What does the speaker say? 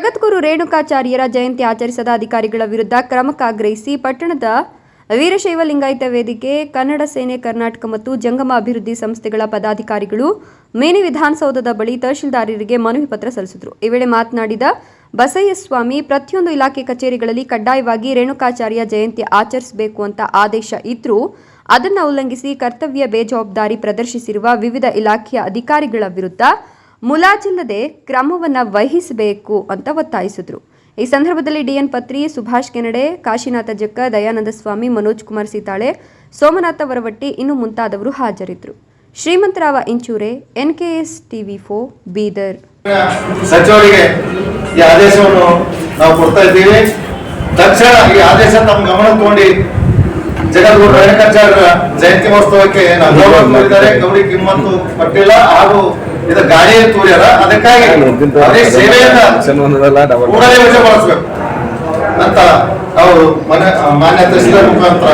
ಜಗದ್ಗುರು ರೇಣುಕಾಚಾರ್ಯರ ಜಯಂತಿ ಆಚರಿಸದ ಅಧಿಕಾರಿಗಳ ವಿರುದ್ಧ ಕ್ರಮಕ್ಕಾಗ್ರಹಿಸಿ ಪಟ್ಟಣದ ವೀರಶೈವ ಲಿಂಗಾಯತ ವೇದಿಕೆ, ಕನ್ನಡ ಸೇನೆ, ಕರ್ನಾಟಕ ಮತ್ತು ಜಂಗಮ ಅಭಿವೃದ್ಧಿ ಸಂಸ್ಥೆಗಳ ಪದಾಧಿಕಾರಿಗಳು ಮೇನಿ ವಿಧಾನಸೌಧದ ಬಳಿ ತಹಶೀಲ್ದಾರರಿಗೆ ಮನವಿ ಪತ್ರ ಸಲ್ಲಿಸಿದರು. ಈ ವೇಳೆ ಮಾತನಾಡಿದ ಬಸಯ್ಯಸ್ವಾಮಿ ಪ್ರತಿಯೊಂದು ಇಲಾಖೆ ಕಚೇರಿಗಳಲ್ಲಿ ಕಡ್ಡಾಯವಾಗಿ ರೇಣುಕಾಚಾರ್ಯ ಜಯಂತಿ ಆಚರಿಸಬೇಕು ಅಂತ ಆದೇಶ ಇದ್ರೂ ಅದನ್ನು ಉಲ್ಲಂಘಿಸಿ ಕರ್ತವ್ಯ ಬೇಜವಾಬ್ದಾರಿ ಪ್ರದರ್ಶಿಸಿರುವ ವಿವಿಧ ಇಲಾಖೆಯ ಅಧಿಕಾರಿಗಳ ವಿರುದ್ಧ ಮುಲಾಜಿಲ್ಲದೆ ಕ್ರಮವನ್ನು ವಹಿಸಬೇಕು ಅಂತ ಒತ್ತಾಯಿಸಿದ್ರು. ಈ ಸಂದರ್ಭದಲ್ಲಿ ಡಿಎನ್ ಪತ್ರಿ, ಸುಭಾಷ್ ಕೆನಡೆ, ಕಾಶಿನಾಥ ಜಕ್ಕ ದಯಾನಂದ ಸ್ವಾಮಿ, ಮನೋಜ್ ಕುಮಾರ್ ಸೀತಾಳೆ, ಸೋಮನಾಥ ವರವಟ್ಟಿ ಇನ್ನು ಮುಂತಾದವರು ಹಾಜರಿದ್ದರು Shrimantrao Inchure, N K S TV ಫೋ ಬೀದರ್. ಸಚಿವರಿಗೆ ಈ ಆದೇಶವನ್ನು ನಾವು ಕೊಡ್ತಾ ಇದ್ದೀವಿ. ತಕ್ಷಣ ಈ ಆದೇಶ ತಮ್ಮ ಗಮನ ತಗೊಂಡು ಜಗದ್ಗುರು ರೇಣುಕಾಚಾರ್ಯ ಜಯಂತಿ ಮಹೋತ್ಸವಕ್ಕೆ ಗೌರಿ ಕಿಮ್ಮತ್ತು ಪಟ್ಟಿಲ್ಲ ಹಾಗೂ ಇದು ಗಾಳಿ ತೂರ್ಯಾರ. ಅದಕ್ಕಾಗಿ ಅದೇ ಸೇವೆಯನ್ನ ಕೂಡಲೇ ವಜಾಗೊಳಿಸಬೇಕು ಅಂತ ಅವರು ಮನೆ ಮಾನ್ಯ ತಹಸೀಲ್ದಾರ್ ಮುಖಾಂತರ